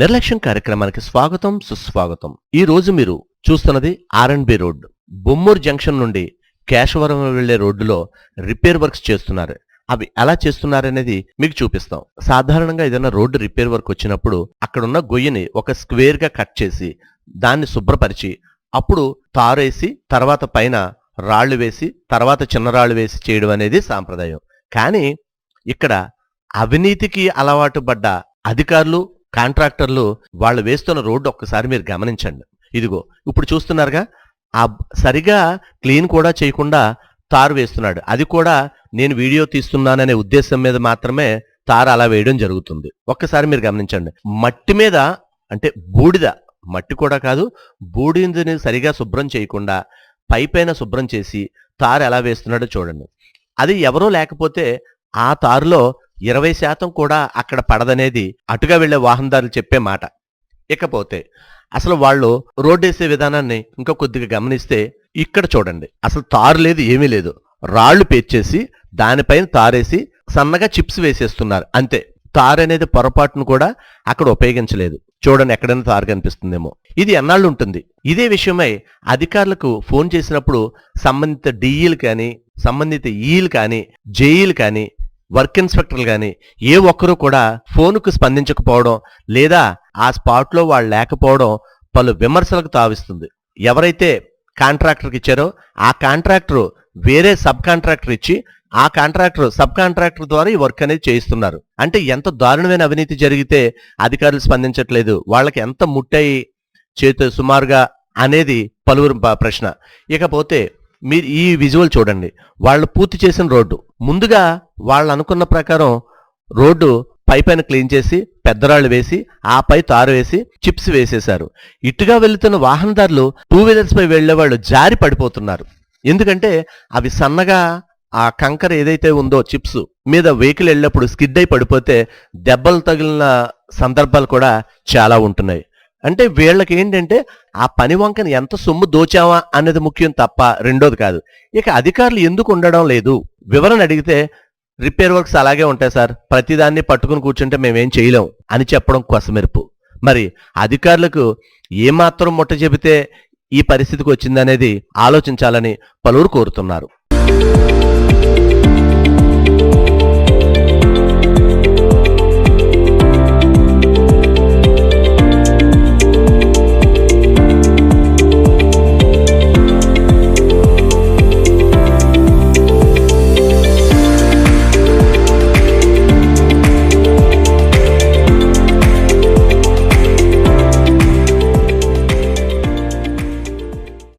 నిర్లక్ష్యం కార్యక్రమానికి స్వాగతం సుస్వాగతం. ఈ రోజు మీరు చూస్తున్నది R and B road. Bommuru junction నుండి కేశవరం వెళ్ళే రోడ్డులో రిపేర్ వర్క్స్ చేస్తున్నారు. అవి ఎలా చేస్తున్నారనేది మీకు చూపిస్తాం. సాధారణంగా ఏదైనా రోడ్డు రిపేర్ వర్క్ వచ్చినప్పుడు అక్కడున్న గొయ్యిని ఒక స్క్వేర్గా కట్ చేసి దాన్ని శుభ్రపరిచి అప్పుడు తారేసి తర్వాత పైన రాళ్ళు వేసి తర్వాత చిన్న రాళ్ళు వేసి చేయడం అనేది సాంప్రదాయం. కానీ ఇక్కడ అవినీతికి అలవాటు పడ్డ అధికారులు కాంట్రాక్టర్లు వాళ్ళు వేస్తున్న రోడ్డు ఒక్కసారి మీరు గమనించండి. ఇదిగో ఇప్పుడు చూస్తున్నారుగా ఆ సరిగా క్లీన్ కూడా చేయకుండా తారు వేస్తున్నాడు. అది కూడా నేను వీడియో తీస్తున్నాననే ఉద్దేశం మీద మాత్రమే తారు అలా వేయడం జరుగుతుంది. ఒక్కసారి మీరు గమనించండి. మట్టి మీద అంటే బూడిద మట్టి కూడా కాదు బూడిదని సరిగా శుభ్రం చేయకుండా పై పైన శుభ్రం చేసి తారు ఎలా వేస్తున్నాడో చూడండి. అది ఎవరో లేకపోతే ఆ తారులో ఇరవై శాతం కూడా అక్కడ పడదనేది అటుగా వెళ్ళే వాహనదారులు చెప్పే మాట. ఇకపోతే అసలు వాళ్ళు రోడ్డు వేసే విధానాన్ని ఇంకా కొద్దిగా గమనిస్తే ఇక్కడ చూడండి అసలు తారు లేదు ఏమీ లేదు. రాళ్ళు పేర్చేసి దానిపైన తారేసి సన్నగా చిప్స్ వేసేస్తున్నారు అంతే. తారు అనేది పొరపాటును కూడా అక్కడ ఉపయోగించలేదు. చూడండి ఎక్కడైనా తారు కనిపిస్తుందేమో. ఇది ఎన్నాళ్ళు ఉంటుంది? ఇదే విషయమై అధికారులకు ఫోన్ చేసినప్పుడు సంబంధిత డిఈలు కానీ సంబంధిత ఈలు కానీ జేఈలు కానీ వర్క్ ఇన్స్పెక్టర్లు కానీ ఏ ఒక్కరూ కూడా ఫోన్కు స్పందించకపోవడం లేదా ఆ స్పాట్లో వాళ్ళు లేకపోవడం పలు విమర్శలకు తావిస్తుంది. ఎవరైతే కాంట్రాక్టర్కి ఇచ్చారో ఆ కాంట్రాక్టర్ వేరే సబ్ కాంట్రాక్టర్ ఇచ్చి ఆ కాంట్రాక్టర్ సబ్ కాంట్రాక్టర్ ద్వారా ఈ వర్క్ అనేది చేయిస్తున్నారు. అంటే ఎంత దారుణమైన అవినీతి జరిగితే అధికారులు స్పందించట్లేదు. వాళ్ళకి ఎంత ముట్టయి చేతి సుమారుగా అనేది పలువురు ప్రశ్న. ఇకపోతే మీరు ఈ విజువల్ చూడండి. వాళ్ళు పూర్తి చేసిన రోడ్డు. ముందుగా వాళ్ళు అనుకున్న ప్రకారం రోడ్డు పై పైన క్లీన్ చేసి పెద్దరాళ్ళు వేసి ఆ పై తారు వేసి చిప్స్ వేసేశారు. ఇటుగా వెళుతున్న వాహనదారులు టూ వీలర్స్ పై వెళ్ళే వాళ్ళు జారి పడిపోతున్నారు. ఎందుకంటే అవి సన్నగా ఆ కంకర ఏదైతే ఉందో చిప్స్ మీద వెహికల్ వెళ్ళినప్పుడు స్కిడ్ అయి పడిపోతే దెబ్బలు తగిలిన సందర్భాలు కూడా చాలా ఉంటున్నాయి. అంటే వీళ్ళకి ఏంటంటే ఆ పని వంకని ఎంత సొమ్ము దోచావా అనేది ముఖ్యం తప్ప రెండోది కాదు. ఇక అధికారులు ఎందుకు ఉండడం లేదు? వివరణ అడిగితే రిపేర్ వర్క్స్ అలాగే ఉంటాయి సార్. ప్రతిదాన్ని పట్టుకుని కూర్చుంటే మేమేం చేయలేం అని చెప్పడం కొసమెరుపు. మరి అధికారులకు ఏమాత్రం ముట్ట చెబితే ఈ పరిస్థితికి వచ్చిందనేది ఆలోచించాలని పలువురు కోరుతున్నారు.